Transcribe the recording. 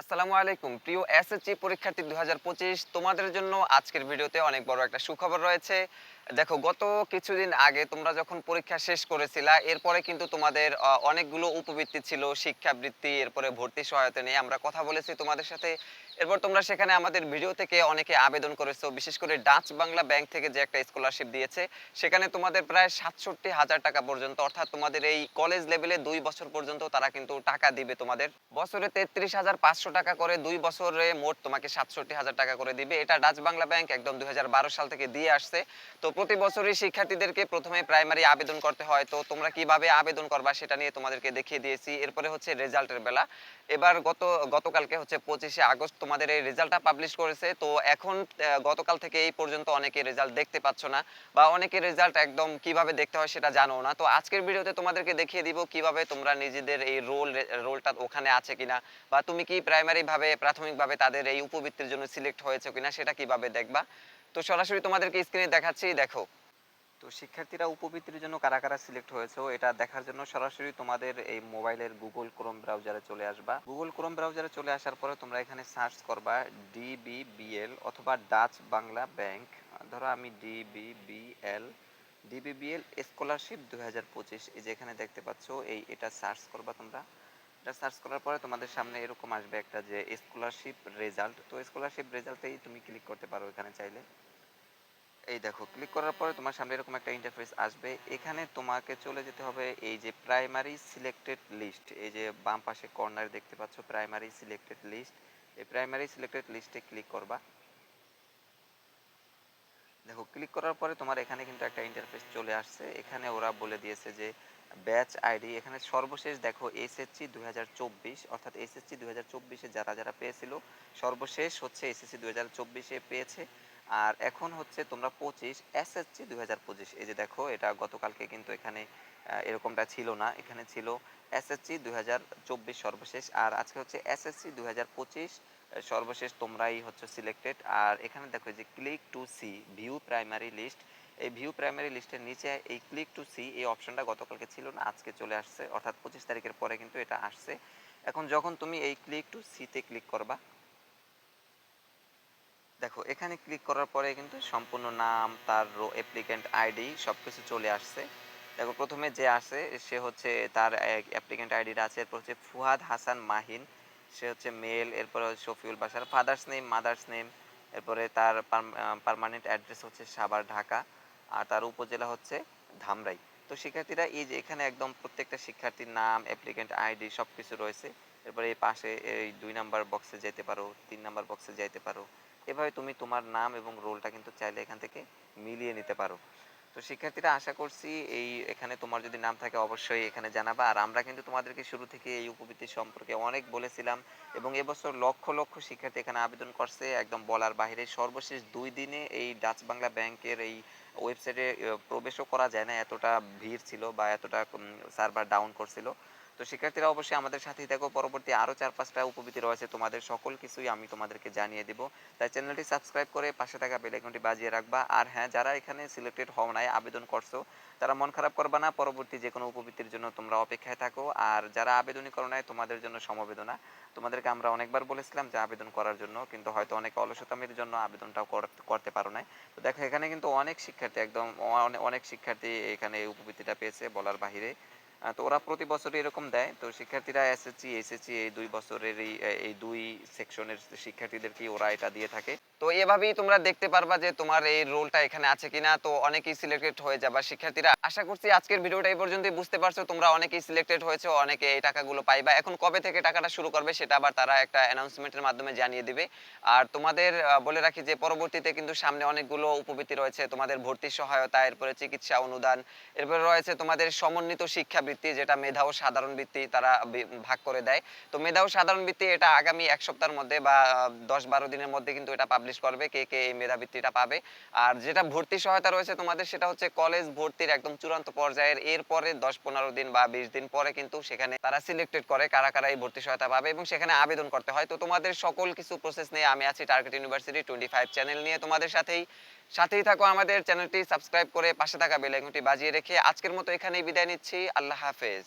আসসালামু আলাইকুম। প্রিয় এসএসসি পরীক্ষার্থী দু তোমাদের জন্য আজকের ভিডিওতে অনেক বড় একটা সুখবর রয়েছে। দেখো, গত কিছুদিন আগে তোমরা যখন পরীক্ষা শেষ করেছিলা, এরপরে কিন্তু তোমাদের অনেকগুলো উপবৃত্তি ছিল, শিক্ষাবৃত্তি, এরপরে ভর্তি সহায়তা নিয়ে। আমরা কথা বলেছি তোমাদের সাথে। এরপর তোমরা সেখানে আমাদের ভিডিও থেকে অনেকে আবেদন করেছ। বিশেষ করে ডাচ বাংলা ব্যাংক থেকে যে একটা স্কলারশিপ দিয়েছে, সেখানে তোমাদের প্রায় সাতষট্টি হাজার টাকা পর্যন্ত, অর্থাৎ তোমাদের এই কলেজ লেভেলে দুই বছর পর্যন্ত তারা কিন্তু টাকা দিবে তোমাদের। বছরে তেত্রিশ হাজার পাঁচশো টাকা করে দুই বছরে মোট তোমাকে সাতষট্টি হাজার টাকা করে দিবে। এটা ডাচ বাংলা ব্যাংক একদম দুই হাজার বারো সাল থেকে দিয়ে আসছে। তো প্রতি বছরই শিক্ষার্থীদেরকে প্রথমে প্রাইমারি আবেদন করতে হয়। তো তোমরা কীভাবে আবেদন করবা সেটা নিয়ে তোমাদেরকে দেখিয়ে দিয়েছি। এরপরে হচ্ছে রেজাল্টের বেলা। এবার গত, গতকালকে হচ্ছে পঁচিশে আগস্ট তোমাদের এই রেজাল্টটা পাবলিশ করেছে। তো এখন গতকাল থেকে এই পর্যন্ত অনেকে রেজাল্ট দেখতে পাচ্ছ না বা অনেকে রেজাল্ট একদম কীভাবে দেখতে হয় সেটা জানো না। তো আজকের ভিডিওতে তোমাদেরকে দেখিয়ে দিব কীভাবে তোমরা নিজেদের এই রোল রোলটা ওখানে আছে কিনা বা তুমি কি প্রাইমারি ভাবে প্রাথমিকভাবে তাদের এই উপবৃত্তির জন্য সিলেক্ট হয়েছে কিনা সেটা কীভাবে দেখবা? তো সরাসরি তোমাদেরকে স্ক্রিনে দেখাচ্ছি। দেখো তো শিক্ষার্থীরা উপবৃত্তির জন্য কারা কারা সিলেক্ট হয়েছে এটা দেখার জন্য সরাসরি তোমাদের এই মোবাইলের গুগল ক্রোম ব্রাউজারে চলে আসবা। গুগল ক্রোম ব্রাউজারে চলে আসার পরে তোমরা এখানে সার্চ করবা ডিবিবিএল অথবা ডাচ বাংলা ব্যাংক ধরো আমি ডিবিবিএল ডিবিবিএল স্কলারশিপ দুই হাজার পঁচিশ। এই যে এখানে দেখতে পাচ্ছ, এই এটা সার্চ করবা তোমরা। এটা সার্চ করার পরে তোমাদের সামনে এরকম আসবে একটা যে স্কলারশিপ রেজাল্ট তো স্কলারশিপ রেজাল্টেই তুমি ক্লিক করতে পারো এখানে চাইলে। এই দেখো ক্লিক করার পরে তোমার সামনে এরকম একটা ইন্টারফেস আসবে। এখানে তোমাকে চলে যেতে হবে এই যে প্রাইমারি সিলেক্টেড লিস্ট এই যে বাম পাশে কর্নারে দেখতে পাচ্ছ প্রাইমারি সিলেক্টেড লিস্ট এই প্রাইমারি সিলেক্টেড লিস্টে ক্লিক করবা। দেখো ক্লিক করার পরে তোমার এখানে কিন্তু একটা ইন্টারফেস চলে আসছে। এখানে ওরা বলে দিয়েছে যে ব্যাচ আইডি এখানে সর্বশেষ দেখো এসএসসি দুই হাজার চব্বিশ, অর্থাৎ এসএসসি দুই যারা যারা পেয়েছিল, সর্বশেষ হচ্ছে এসএসসি দুই পেয়েছে। আর এখন হচ্ছে তোমরা পঁচিশ এসএসসি দুই হাজার পঁচিশ। এই যে দেখো, এটা গতকালকে কিন্তু এখানে এরকমটা ছিল না। এখানে ছিল এসএসসি দুই হাজার চব্বিশ সর্বশেষ আর আজকে হচ্ছে এসএসসি দুই হাজার পঁচিশ সর্বশেষ তোমরাই হচ্ছে সিলেক্টেড আর এখানে দেখো যে click to see view primary list এই ভিউ প্রাইমারি লিস্টের নিচে এই ক্লিক টু সি এই অপশনটা গতকালকে ছিল না, আজকে চলে আসছে। অর্থাৎ পঁচিশ তারিখের পরে কিন্তু এটা আসছে। এখন যখন তুমি এই ক্লিক টু সিতে ক্লিক করবা দেখো, এখানে ক্লিক করার পরে কিন্তু সম্পূর্ণ নাম, তার রো অ্যাপ্লিক্যান্ট আইডি সব কিছু চলে আসছে। দেখো, প্রথমে যে আসে, সে হচ্ছে তার অ্যাপ্লিক্যান্ট আইডিটা আছে, এরপর হচ্ছে ফুহাদ হাসান মাহিন, সে হচ্ছে মেল এরপরে শফিউল বাসার ফাদার্স নেম মাদার্স নেম এরপরে তার পার্মানেন্ট অ্যাড্রেস হচ্ছে সাভার, ঢাকা, আর তার উপজেলা হচ্ছে ধামরাই। তো শিক্ষার্থীরা, এই যে এখানে একদম প্রত্যেকটা শিক্ষার্থীর নাম অ্যাপ্লিক্যান্ট আইডি সব কিছু রয়েছে, এরপরে এই পাশে এই দুই নাম্বার বক্সে যেতে পারো, তিন নাম্বার বক্সে যাইতে পারো এভাবে তুমি তোমার নাম এবং রোলটা কিন্তু চাইলে এখান থেকে মিলিয়ে নিতে পারো। তো শিক্ষার্থীরা, আশা করছি এই এখানে তোমার যদি নাম থাকে অবশ্যই এখানে জানাবা। আর আমরা কিন্তু তোমাদেরকে শুরু থেকে এই উপবৃত্তি সম্পর্কে অনেক বলেছিলাম এবং এবছর লক্ষ লক্ষ শিক্ষার্থী এখানে আবেদন করছে। একদম বলার বাইরে সর্বশেষ দুই দিনে এই ডাচ বাংলা ব্যাংকের এই ওয়েবসাইটে প্রবেশও করা যায় না। এতটা ভিড় ছিল বা এতটা সার্ভার ডাউন করছিল। তো শিক্ষার্থীরা অবশ্যই আমাদের সাথেই দেখো পরবর্তী আরও চার, পাঁচটা উপবৃত্তি রয়েছে তোমাদের সকল কিছুই আমি তোমাদেরকে জানিয়ে দেব। তাই চ্যানেলটি সাবস্ক্রাইব করে পাশে থাকা বেল আইকনটি বাজিয়ে রাখবা। আর হ্যাঁ যারা এখানে সিলেক্টেড হও নাই, আবেদন করছ, তারা মন খারাপ করবা না। পরবর্তী যে কোনো উপবৃত্তির জন্য তোমরা অপেক্ষায় থাকো। আর যারা আবেদনই করো নাই, তোমাদের জন্য সমবেদনা। তোমাদেরকে আমরা অনেকবার বলেছিলাম যে আবেদন করার জন্য, কিন্তু হয়তো অনেক অলসতামির জন্য আবেদনটাও করতে পারো নাই। তো দেখো, এখানে কিন্তু অনেক শিক্ষার্থী, একদম অনেক শিক্ষার্থী এখানে এই উপবৃত্তিটা পেয়েছে বলার বাহিরে। তো ওরা প্রতি বছরই এরকম দেয়। তো শিক্ষার্থীরা এসএসসি এসএসসি এই দুই বছরের এই দুই সেকশনের শিক্ষার্থীদেরকে ওরা এটা দিয়ে থাকে। তো এভাবেই তোমরা দেখতে পারবা যে তোমার এই রোলটা এখানে আছে কিনা। তো অনেকেই সিলেক্টেড হয়ে যাবা শিক্ষার্থীরা। আশা করছি আজকের ভিডিওটা এই পর্যন্তই, বুঝতে পারছ তোমরা অনেকেই সিলেক্টেড হয়েছে, অনেকে এই টাকাগুলো পাইবা। এখন কবে থেকে টাকাটা শুরু করবে সেটা আবার তারা একটা অ্যানাউন্সমেন্টের মাধ্যমে জানিয়ে দিবে। আর তোমাদের বলে রাখি যে পরবর্তীতে কিন্তু সামনে অনেকগুলো উপবৃত্তি রয়েছে। তোমাদের ভর্তি সহায়তা, এরপরে চিকিৎসা অনুদান, এরপরে রয়েছে তোমাদের সমন্বিত শিক্ষাবৃত্তি যেটা মেধা ও সাধারণ বৃত্তি তারা ভাগ করে দেয়। তো মেধা ও সাধারণ বৃত্তি এটা আগামী এক সপ্তাহের মধ্যে বা দশ বারো দিনের মধ্যে কিন্তু এটা পাবলিশ করবে, কে কে এই মেধাবৃত্তিটা পাবে। আর যেটা ভর্তি সহায়তা রয়েছে তোমাদের, সেটা হচ্ছে কলেজ ভর্তির একদম চূড়ান্ত পর্যায়ের, এরপরে দশ পনেরো দিন বা বিশ দিন পরে কিন্তু সেখানে তারা সিলেক্টেড করে কারা কারা এই ভর্তি সহায়তা পাবে এবং সেখানে আবেদন করতে হয়। তো তোমাদের সকল কিছু প্রসেস নিয়ে আমি আছি target university twenty five channel নিয়ে। তোমাদের সাথেই সাথেই থাকো আমাদের চ্যানেলটি, সাবস্ক্রাইব করে পাশে থাকা বেল বাজিয়ে রেখে আজকের মতো এখানেই বিদায় নিচ্ছি। আল্লাহ হাফেজ।